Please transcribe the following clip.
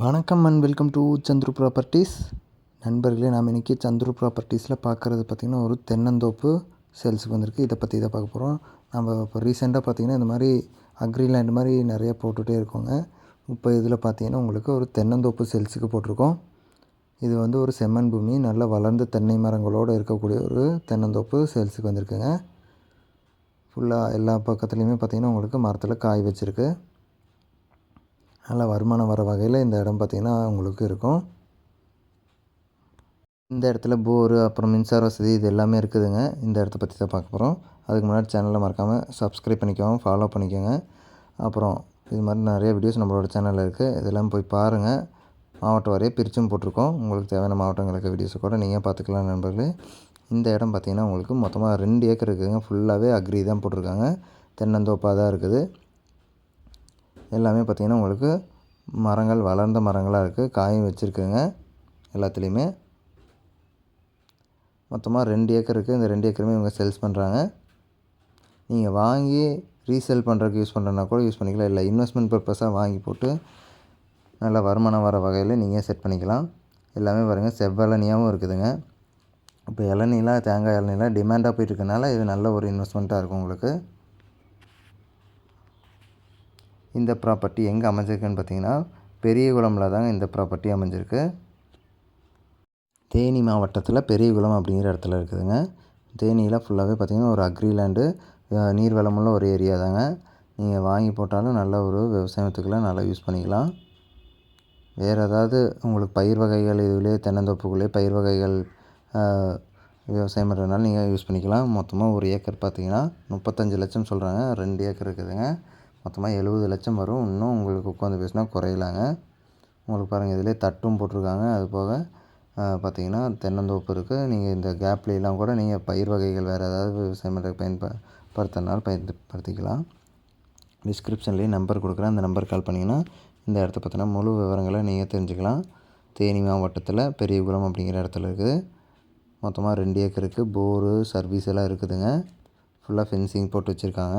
வணக்கம் and welcome to Chandru properties நண்பர்களே நாம் இன்றைக்கி சந்துரு ப்ராப்பர்ட்டிஸில் பார்க்குறது பார்த்திங்கன்னா ஒரு தென்னந்தோப்பு சேல்ஸுக்கு வந்திருக்கு. இதை பற்றி இதை பார்க்க போகிறோம் நம்ம இப்போ ரீசெண்டாக பார்த்திங்கன்னா இந்த மாதிரி அக்ரி லேண்ட் மாதிரி நிறைய போட்டுகிட்டே இருக்கோங்க. இப்போ இதில் பார்த்திங்கன்னா உங்களுக்கு ஒரு தென்னந்தோப்பு சேல்ஸுக்கு போட்டிருக்கோம். இது வந்து ஒரு செம்மண் பூமி நல்ல வளர்ந்த தென்னை மரங்களோடு இருக்கக்கூடிய ஒரு தென்னந்தோப்பு சேல்ஸுக்கு வந்திருக்குங்க. ஃபுல்லாக எல்லா பக்கத்துலேயுமே பார்த்திங்கன்னா உங்களுக்கு மரத்தில் காய் வச்சுருக்கு. நல்ல வருமானம் வர வகையில் இந்த இடம் பார்த்திங்கன்னா உங்களுக்கு இருக்கும். இந்த இடத்துல போரு அப்புறம் மின்சார வசதி இது எல்லாமே இருக்குதுங்க. இந்த இடத்த பற்றி தான் பார்க்க போகிறோம் அதுக்கு முன்னாடி சேனலில் மறக்காமல் சப்ஸ்கிரைப் பண்ணிக்கோங்க ஃபாலோ பண்ணிக்கோங்க. அப்புறம் இது மாதிரி நிறைய வீடியோஸ் நம்மளோட சேனலில் இருக்குது இதெல்லாம் போய் பாருங்கள் மாவட்டம் வரைய பிரிச்சும் போட்டிருக்கோம். உங்களுக்கு தேவையான மாவட்டங்களுக்கு வீடியோஸை கூட நீங்கள் பார்த்துக்கலாம் நண்பர்களே. இந்த இடம் பார்த்திங்கன்னா உங்களுக்கு மொத்தமாக ரெண்டு ஏக்கர் இருக்குதுங்க. ஃபுல்லாகவே அக்ரி தான் போட்டிருக்காங்க. தென்னந்தோப்பாக தான் இருக்குது. எல்லாமே பார்த்திங்கன்னா உங்களுக்கு மரங்கள் வளர்ந்த மரங்களாக இருக்குது காயும் வச்சுருக்குங்க எல்லாத்துலேயுமே. மொத்தமாக ரெண்டு ஏக்கர் இருக்குது இந்த ரெண்டு ஏக்கருமே இவங்க சேல்ஸ் பண்ணுறாங்க நீங்கள் வாங்கி ரீசேல் பண்ணுறதுக்கு யூஸ் பண்ணுறனா கூட யூஸ் பண்ணிக்கலாம். இல்லை இன்வெஸ்ட்மெண்ட் பர்பஸாக வாங்கி போட்டு நல்லா வருமானம் வர வகையில் நீங்கள் செட் பண்ணிக்கலாம். எல்லாமே பாருங்கள் செவ்வளனியாகவும் இருக்குதுங்க. இப்போ இளநிலாம் தேங்காய் இளநிலாம் டிமாண்டாக போயிட்டுருக்கனால இது நல்ல ஒரு இன்வெஸ்ட்மெண்ட்டாக இருக்கும் உங்களுக்கு. இந்த ப்ராப்பர்ட்டி எங்கே அமைஞ்சிருக்குன்னு பார்த்தீங்கன்னா பெரியகுளமில் தாங்க இந்த ப்ராப்பர்ட்டி அமைஞ்சிருக்கு. தேனி மாவட்டத்தில் பெரியகுளம் அப்படிங்கிற இடத்துல இருக்குதுங்க. தேனியில் ஃபுல்லாகவே பார்த்திங்கன்னா ஒரு அக்ரி லேண்டு நீர் வளமுள்ள ஒரு ஏரியா தாங்க. நீங்கள் வாங்கி போட்டாலும் நல்ல ஒரு விவசாயத்துக்குலாம் நல்லா யூஸ் பண்ணிக்கலாம். வேறு ஏதாவது உங்களுக்கு பயிர் வகைகள் இதுலேயே தென்னந்தோப்புக்குள்ளேயே பயிர் வகைகள் விவசாயம் பண்ணுறதுனால நீங்கள் யூஸ் பண்ணிக்கலாம். மொத்தமாக ஒரு ஏக்கர் பார்த்தீங்கன்னா முப்பத்தஞ்சு லட்சம் சொல்கிறாங்க ரெண்டு ஏக்கர் இருக்குதுங்க. மொத்தமாக எழுபது லட்சம் வரும். இன்னும் உங்களுக்கு உட்காந்து பேசினா குறையலாங்க. உங்களுக்கு பாருங்கள் இதிலே தட்டும் போட்டிருக்காங்க. அது போக பார்த்தீங்கன்னா தென்னந்தோப்பு இருக்குது நீங்கள் இந்த கேப்லாம் கூட நீங்கள் பயிர் வகைகள் வேறு ஏதாவது விவசாயம் பண்ணுறதுக்கு பயன்படுத்திக்கலாம். டிஸ்கிரிப்ஷன்லேயே நம்பர் கொடுக்குறேன். அந்த நம்பர் கால் பண்ணிங்கன்னா இந்த இடத்த பற்றின முழு விவரங்களை நீங்கள் தெரிஞ்சுக்கலாம். தேனி மாவட்டத்தில் பெரியகுளம் அப்படிங்கிற இடத்துல இருக்குது. மொத்தமாக ரெண்டு ஏக்கருக்கு போரு சர்வீஸ் எல்லாம் இருக்குதுங்க. ஃபுல்லாக ஃபென்சிங் போட்டு வச்சுருக்காங்க.